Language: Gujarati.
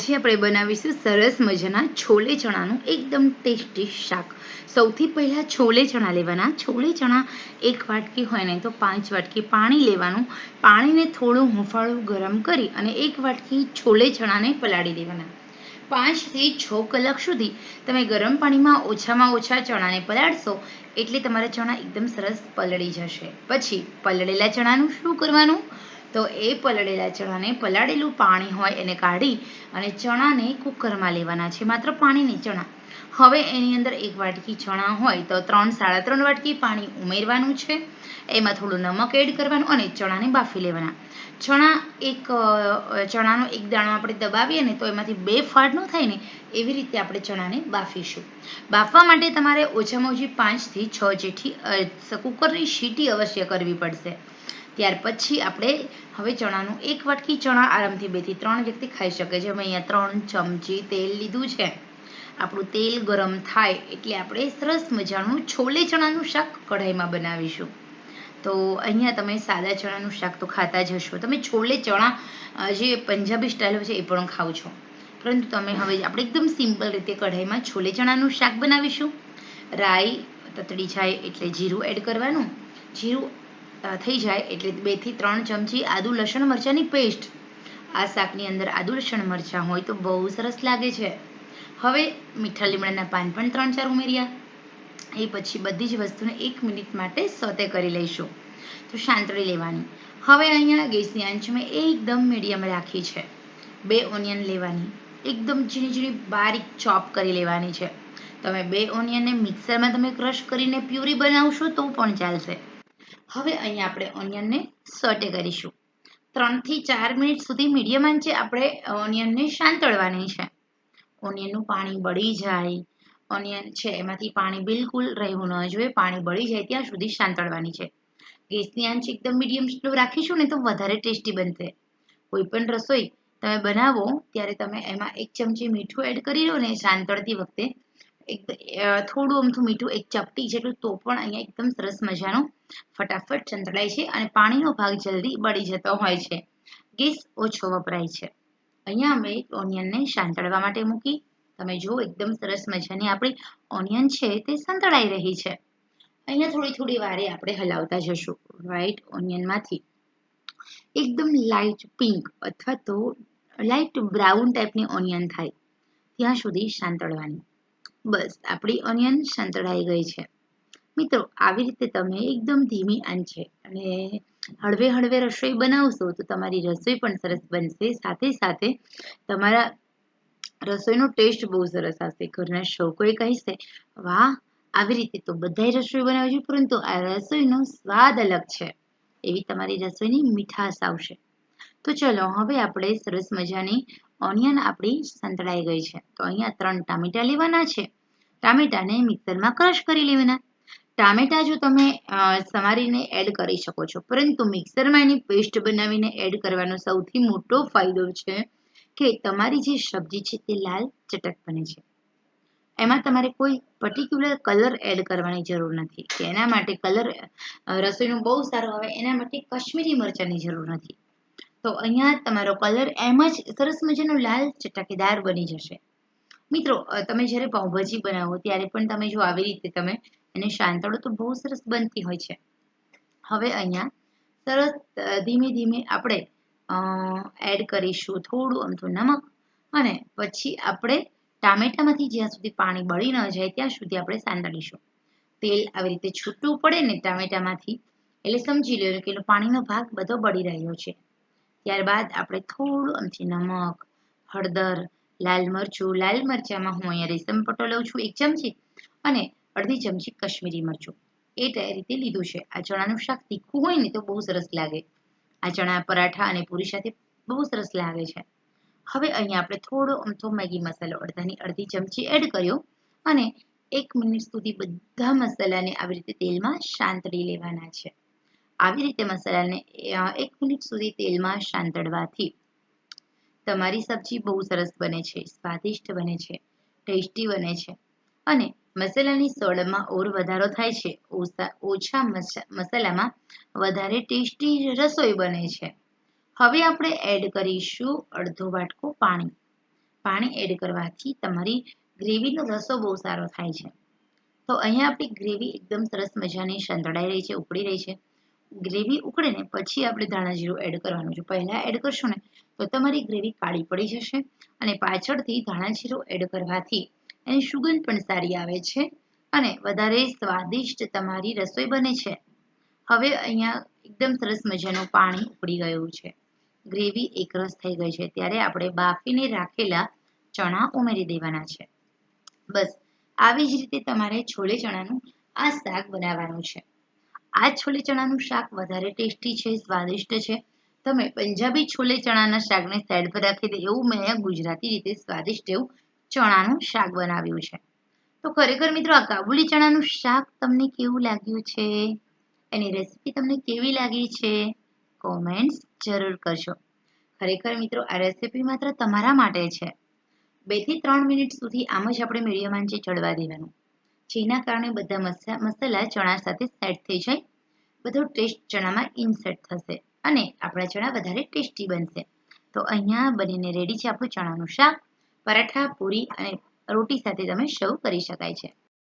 પછી આપણે બનાવીશું સરસ મજાના છોલે ચણાનું એકદમ ટેસ્ટી શાક. સૌથી પહેલાં છોલે ચણા લેવાના. છોલે ચણા એક વાટકી હોય ને તો પાંચ વાટકી પાણી લેવાનું. પાણીને થોડું હુંફાળું ગરમ કરી અને એક વાટકી છોલે ચણાને પલાળી દેવાના. પાંચથી છ કલાક સુધી તમે ગરમ પાણીમાં ઓછામાં ઓછા ચણાને પલાળશો એટલે તમારા ચણા એકદમ સરસ પલળી જશે. પછી પલળેલા ચણાનું શું કરવાનું? તો એ પલળેલા ચણાને પલાળેલું પાણી હોય એને કાઢી અને ચણાને કુકરમાં લેવાના છે, માત્ર પાણીની ચણા. હવે એની અંદર એક વાટકી ચણા હોય તો ત્રણ, સાડા ત્રણ વાટકી પાણી ઉમેરવાનું છે. એમાં થોડું નમક એડ કરવાનું અને ચણાને બાફી લેવાના. ચણા એક ચણાનો એક દાણો આપણે દબાવીએ ને તો એમાંથી બે ફાડ ન થાય ને એવી રીતે આપણે ચણાને બાફીશું. બાફવા માટે તમારે ઓછામાં ઓછી પાંચથી છ જેટલી કુકરની સીટી અવશ્ય કરવી પડશે. ત્યાર પછી આપણે હવે ચણાનું એક વાટકી ચણા આરામથી બેથી ત્રણ વ્યક્તિ ખાઈ શકે છે. અમે અહીંયા ત્રણ ચમચી તેલ લીધું છે. આપણું તેલ ગરમ થાય એટલે આપણે સરસ મજાનું છોલે ચણાનું શાક કઢાઈમાં બનાવીશું. તો અહીંયા તમે સાદા ચણાનું શાક તો ખાતા જ હશો. તમે છોલે ચણા જે પંજાબી સ્ટાઇલ છે એ પણ ખાઓ છો. પરંતુ તમે હવે આપણે એકદમ સિમ્પલ રીતે કઢાઈમાં છોલે ચણાનું શાક બનાવીશું. રાઈ, તતડી જાય એટલે જીરું એડ કરવાનું. જીરું થઈ જાય એટલે બેથી ત્રણ ચમચી આદુ લસણ મરચાંની પેસ્ટ આ શાકની અંદર આદુ લસણ મરચાં હોય તો બહુ સરસ લાગે છે. હવે મીઠા લીમડાના પાન પણ ત્રણ ચાર ઉમેર્યા. એ પછી બધી જ વસ્તુને એક મિનિટ માટે સોતે કરી લઈશું. તો શાંતળી લેવાની. હવે અહીંયા ગેસની આંચ મેં એકદમ મીડિયમ રાખી છે. બે ઓનિયન લેવાની. એકદમ ઝીણી ઝીણી બારીક ચોપ કરી લેવાની છે. તમે બે ઓનિયનને મિક્સરમાં તમે ક્રશ કરીને પ્યુરી બનાવશો તો પણ ચાલશે. હવે અહીંયા આપણે ઓનિયનને સોટે કરીશું. ત્રણથી ચાર મિનિટ સુધી મીડિયમ આંચે આપણે ઓનિયનને શાંતળવાની છે. ઓનિયનનું પાણી બળી જાય. ઓનિયન છે, એમાંથી પાણી બિલકુલ રહેવું ન જોઈએ. પાણી બળી જાય ત્યાં સુધી શાંતળવાની છે. ગેસની આંચ એકદમ મીડિયમ સ્લો રાખીશું ને તો વધારે ટેસ્ટી બનશે. કોઈ પણ રસોઈ તમે બનાવો, ત્યારે તમે એમાં એક ચમચી મીઠું એડ કરી લો ને શાંતળતી વખતે એક થોડું અમથું મીઠું, એક ચપટી જેટલું તો પણ અહીંયા એકદમ સરસ મજાનું ફટાફટ ચંતળાય છે અને પાણીનો ભાગ જલ્દી બળી જતો હોય છે. ગેસ ઓછો વપરાય છે. અહીંયા અમે ઓનિયનને શાંતળવા માટે મૂકી. તમે જુઓ એકદમ સરસ મજાની આપણી ઓનિયન છે તે સંતળાઈ રહી છે. અહીંયા થોડી થોડી વારે આપણે હલાવતા જશું વ્હાઈટ ઓનિયનમાંથી. એકદમ લાઇટ પિંક અથવા તો લાઇટ બ્રાઉન ટાઈપની ઓનિયન થાય ત્યાં સુધી શાંતળવાની બસ, આપણી ઓનિયન સંતળાઈ ગઈ છે. મિત્રો, આવી રીતે તમે એકદમ ધીમી આંચે અને હળવે હળવે રસોઈ બનાવશો, તો તમારી રસોઈ પણ સરસ બનશે. સાથે સાથે તમારા રસોઈનો ટેસ્ટ બહુ સરસ આવશે. ઘરના શોકોએ કહેશે, વાહ, આવી રીતે તો બધાય રસોઈ બનાવે છે, પરંતુ આ રસોઈનો સ્વાદ અલગ છે. એવી તમારી રસોઈની મીઠાશ આવશે. તો ચલો, હવે આપણે સરસ મજાની ઓનિયન આપણી સંતળાઈ ગઈ છે. તો અહીંયા ત્રણ ટામેટા લેવાના છે. ટામેટાને મિક્સરમાં ક્રશ કરી લેવાના. ટામેટા જો તમે સમારીને એડ કરી શકો છો. પરંતુ મિક્સરમાં એની પેસ્ટ બનાવીને એડ કરવાનો સૌથી મોટો ફાયદો છે કે તમારી જે સબ્જી છે તે લાલ ચટક બને છે. એમાં તમારે કોઈ પર્ટિક્યુલર કલર એડ કરવાની જરૂર નથી. કે એના માટે કલર રસોઈનો બહુ સારો આવે એના માટે કશ્મીરી મરચાંની જરૂર નથી. તો અહીંયા તમારો કલર એમ જ સરસ મજાનો લાલ ચટાકેદાર બની જશે. મિત્રો તમે જ્યારે પાઉંભાજી બનાવો ત્યારે પણ તમે જો આવી રીતે તમે એને શાંતળો તો બહુ સરસ બનતી હોય છે. હવે અહીંયા સરસ ધીમે ધીમે આપણે એડ કરીશું થોડું અમથું નમક અને પછી આપણે ટામેટામાંથી જ્યાં સુધી પાણી બળી ન જાય ત્યાં સુધી આપણે સાંતળીશું. તેલ આવી રીતે છૂટું પડે ને ટામેટામાંથી, એટલે સમજી લો કે પાણીનો ભાગ બધો બળી રહ્યો છે. ત્યારબાદ આપણે થોડું અમથી નમક, હળદર, લાલ મરચું, લાલ મરચાંમાં હું અહીંયા રેશમ પટ્ટો લઉં છું એક ચમચી અને અડધી ચમચી કશ્મીરી મરચું. એ રીતે લીધું છે. આ ચણાનું શાક તીખું હોય ને તો બહુ સરસ લાગે. આ ચણા પરાઠા અને પૂરી સાથે બહુ સરસ લાગે છે. હવે અહીંયા આપણે થોડો અમથો મેગી મસાલો, અડધાની અડધી ચમચી એડ કર્યો અને એક મિનિટ સુધી બધા મસાલાને આવી રીતે તેલમાં શાંતળી લેવાના છે. આવી રીતે મસાલાને એક મિનિટ સુધી તેલમાં શાંતળવાથી તમારી સબ્જી બહુ સરસ બને છે, સ્વાદિષ્ટ બને છે, ટેસ્ટી બને છે. અને મસાલાની સોડમાં ઓર વધારો થાય છે, ઓછા મસાલામાં વધારે ટેસ્ટી રસોઈ બને છે. હવે આપણે એડ કરીશું અડધો વાટકો પાણી. પાણી એડ કરવાથી તમારી ગ્રેવીનો રસો બહુ સારો થાય છે. તો અહીંયા આપણી ગ્રેવી એકદમ સરસ મજાની સંતળાઈ રહી છે, ઉકળી રહી છે. ગ્રેવી ઉકળે પછી આપણે ધાણા જીરું એડ કરવાનું છે. પહેલાં એડ કરશો ને, તો તમારી ગ્રેવી કાળી પડી જશે અને પાછળથી ધાણા જીરું એડ કરવાથી એની સુગંધ પણ સારી આવે છે અને વધારે સ્વાદિષ્ટ તમારી રસોઈ બને છે. હવે અહીંયા એકદમ સરસ મજાનું પાણી ઉકળી ગયું છે. ગ્રેવી એકરસ થઈ ગઈ છે. ત્યારે આપણે બાફીને રાખેલા ચણા ઉમેરી દેવાના છે. બસ, આવી જ રીતે તમારે છોલે ચણાનું આ શાક બનાવવાનું છે. આ છોલે ચણાનું શાક વધારે ટેસ્ટી છે, સ્વાદિષ્ટ છે. તમે પંજાબી છોલે ચણાના શાકને સાઈડ પર રાખી દે એવું મેં ગુજરાતી રીતે સ્વાદિષ્ટ એવું ચણાનું શાક બનાવ્યું છે. તો ખરેખર મિત્રો આ કાબુલી ચણાનું શાક તમને કેવું લાગ્યું છે? એની રેસીપી તમને કેવી લાગી છે? કોમેન્ટ્સ જરૂર કરશો ખરેખર મિત્રો આ રેસીપી માત્ર તમારા માટે છે. બેથી ત્રણ મિનિટ સુધી આમ જ આપણે મીડિયમ આંચે ચડવા દેવાનું. જેના કારણે બધા મસાલા ચણા સાથે સેટ થઈ જાય. બધો ટેસ્ટ ચણામાં ઇનસેટ થશે અને આપણા ચણા વધારે ટેસ્ટી બનશે. તો અહીંયા બનીને રેડી છે આપણું ચણાનું શાક. પરાઠા, પૂરી અને રોટી સાથે તમે સર્વ કરી શકાય છે.